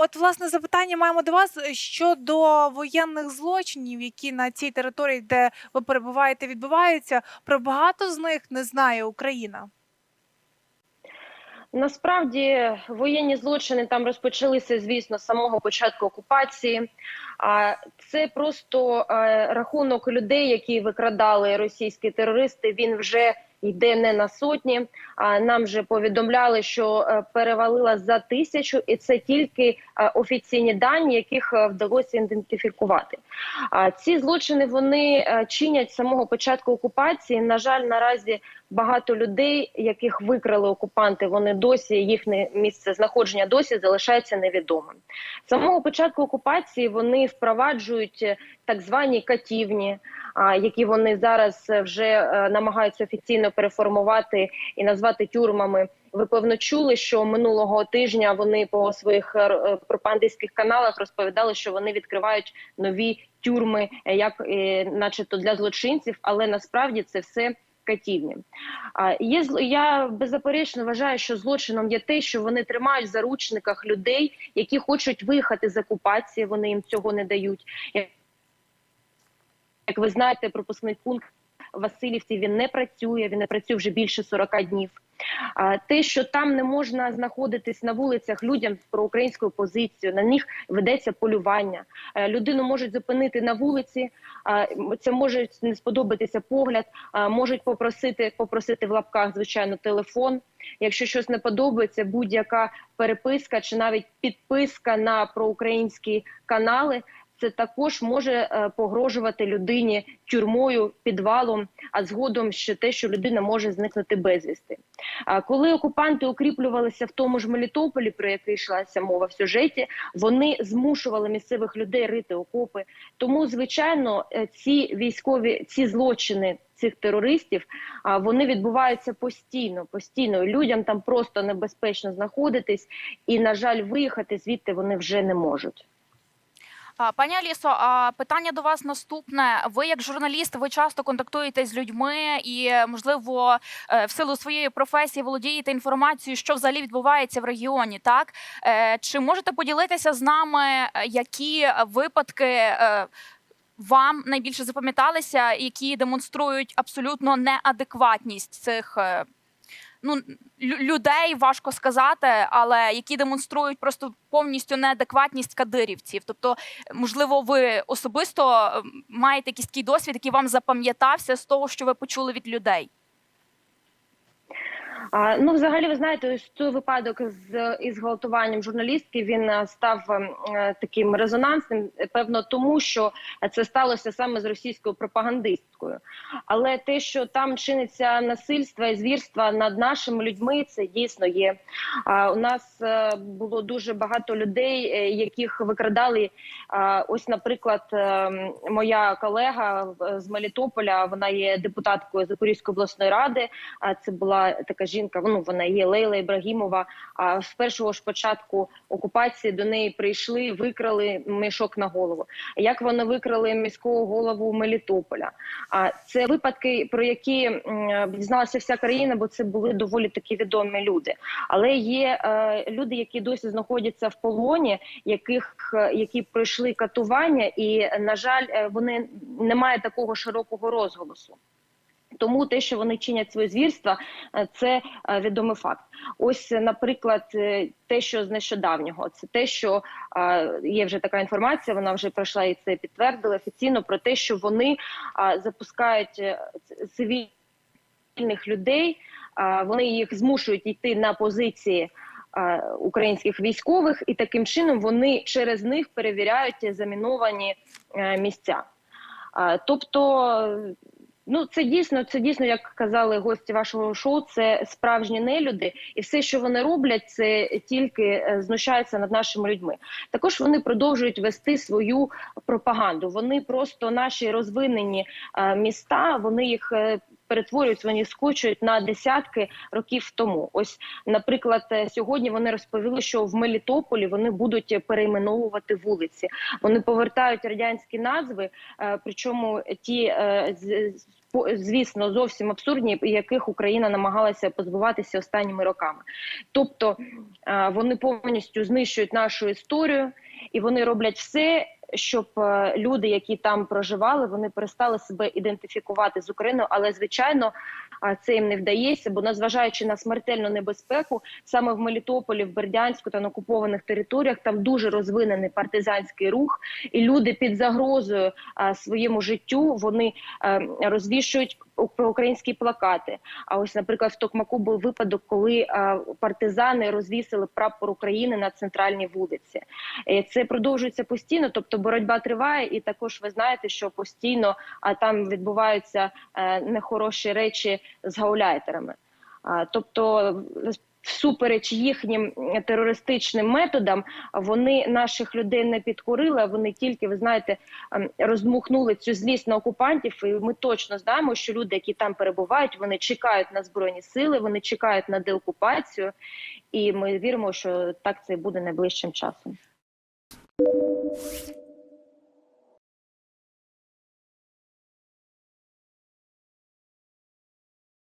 от власне запитання маємо до вас щодо воєнних злочинів, які на цій території, де ви перебуваєте, відбуваються. Про багато з них не знає Україна. Насправді воєнні злочини там розпочалися, звісно, з самого початку окупації. А це просто е, рахунок людей, які викрадали російські терористи. Він вже йде не на сотні. А нам вже повідомляли, що е, перевалила за тисячу, і це тільки е, офіційні дані, яких е, вдалося ідентифікувати. А ці злочини вони чинять з самого початку окупації. На жаль, наразі багато людей, яких викрали окупанти, вони досі їхнє місце знаходження досі залишається невідомим. З самого початку окупації вони впроваджують так звані катівні, які вони зараз вже намагаються офіційно переформувати і назвати тюрмами. Ви певно чули, що минулого тижня вони по своїх е, пропагандистських каналах розповідали, що вони відкривають нові тюрми, е, як е, начебто для злочинців, але насправді це все катівні. Є я беззаперечно вважаю, що злочином є те, що вони тримають в заручниках людей, які хочуть виїхати з окупації. Вони їм цього не дають. Як ви знаєте, пропускний пункт в Васильівці він не працює. Він не працює вже більше 40 днів. Те, що там не можна знаходитись на вулицях людям про українську позицію, на них ведеться полювання. Е, Людину можуть зупинити на вулиці. Це може не сподобатися погляд, можуть попросити попросити в лапках, звичайно, телефон. Якщо щось не подобається, будь-яка переписка чи навіть підписка на проукраїнські канали. Це також може е, погрожувати людині тюрмою, підвалом, а згодом ще те, що людина може зникнути безвісти. Коли окупанти укріплювалися в тому ж Мелітополі, про який йшлася мова в сюжеті, вони змушували місцевих людей рити окопи. Тому, звичайно, е, ці військові ці злочини цих терористів вони відбуваються постійно. Постійно людям там просто небезпечно знаходитись, і на жаль, виїхати звідти вони вже не можуть. Пані Алісо, питання до вас наступне. Ви, як журналіст, ви часто контактуєте з людьми і, можливо, е, в силу своєї професії володієте інформацією, що взагалі відбувається в регіоні. Так Е, чи можете поділитися з нами, е, які випадки вам найбільше запам'яталися, які демонструють абсолютно неадекватність цих? Ну, лю- людей важко сказати, але які демонструють просто повністю неадекватність кадирівців. Тобто, можливо, ви особисто маєте якийсь такий досвід, який вам запам'ятався з того, що ви почули від людей. А, ну, взагалі, ви знаєте, ось той випадок з із гвалтуванням журналістки він е, став е, таким резонансним, е, певно, тому що це сталося саме з російською пропагандисткою. Але те, що там чиниться насильство і звірства над нашими людьми, це дійсно є. А, у нас е, було дуже багато людей, е, яких викрадали. А, ось, наприклад, е, моя колега з Мелітополя, вона є депутаткою Запорізької обласної ради. А це була така жінка. Ну вона є Лейла Ібрагімова. А з першого ж початку окупації до неї прийшли, викрали мішок на голову. Як вони викрали міського голову Мелітополя? А це випадки, про які дізналася вся країна, бо це були доволі такі відомі люди. Але є е, люди, які досі знаходяться в полоні, яких е, які пройшли катування, і на жаль, е, вони не мають такого широкого розголосу. Тому те, що вони чинять свої звірства, е, це е, відомий факт. Ось, е, наприклад, те, що з нещодавнього, це те, що є вже така інформація. Вона вже пройшла і це підтвердили офіційно про те, що вони запускають цивільних людей. Вони їх змушують йти на позиції. Українських військових, і таким чином вони через них перевіряють заміновані місця. Тобто, ну це дійсно, це дійсно, як казали гості вашого шоу, це справжні нелюди, і все, що вони роблять, це тільки е, знущаються над нашими людьми. Також вони продовжують вести свою пропаганду. Вони просто наші розвинені е, міста, вони їх. е, Перетворюють, вони скочують на десятки років тому. Ось, наприклад, сьогодні вони розповіли, що в Мелітополі вони будуть перейменовувати вулиці. Вони повертають радянські назви, причому ті з- звісно, зовсім абсурдні, яких Україна намагалася позбуватися останніми роками. Тобто е, вони повністю знищують нашу історію, і вони роблять все, щоб е, люди, які там проживали, вони перестали себе ідентифікувати з Україною. Але звичайно, а, це їм не вдається, бо незважаючи на смертельну небезпеку, саме в Мелітополі, в Бердянську та на окупованих територіях там дуже розвинений партизанський рух, і люди під загрозою а, своєму життю вони е, розвішують проукраїнські плакати. А ось, наприклад, в Токмаку був випадок, коли е, партизани розвісили прапор України на центральній вулиці. Це продовжується постійно, тобто боротьба триває, і також ви знаєте, що постійно а, там відбуваються е, нехороші речі з гауляйтерами. Тобто, всупереч їхнім терористичним методам, вони наших людей не підкорили. а Вони тільки ви знаєте ем, роздмухнули цю злість на окупантів. І ми точно знаємо, що люди, які там перебувають, вони чекають на збройні сили, вони чекають на деокупацію, і ми віримо, що так це буде найближчим часом.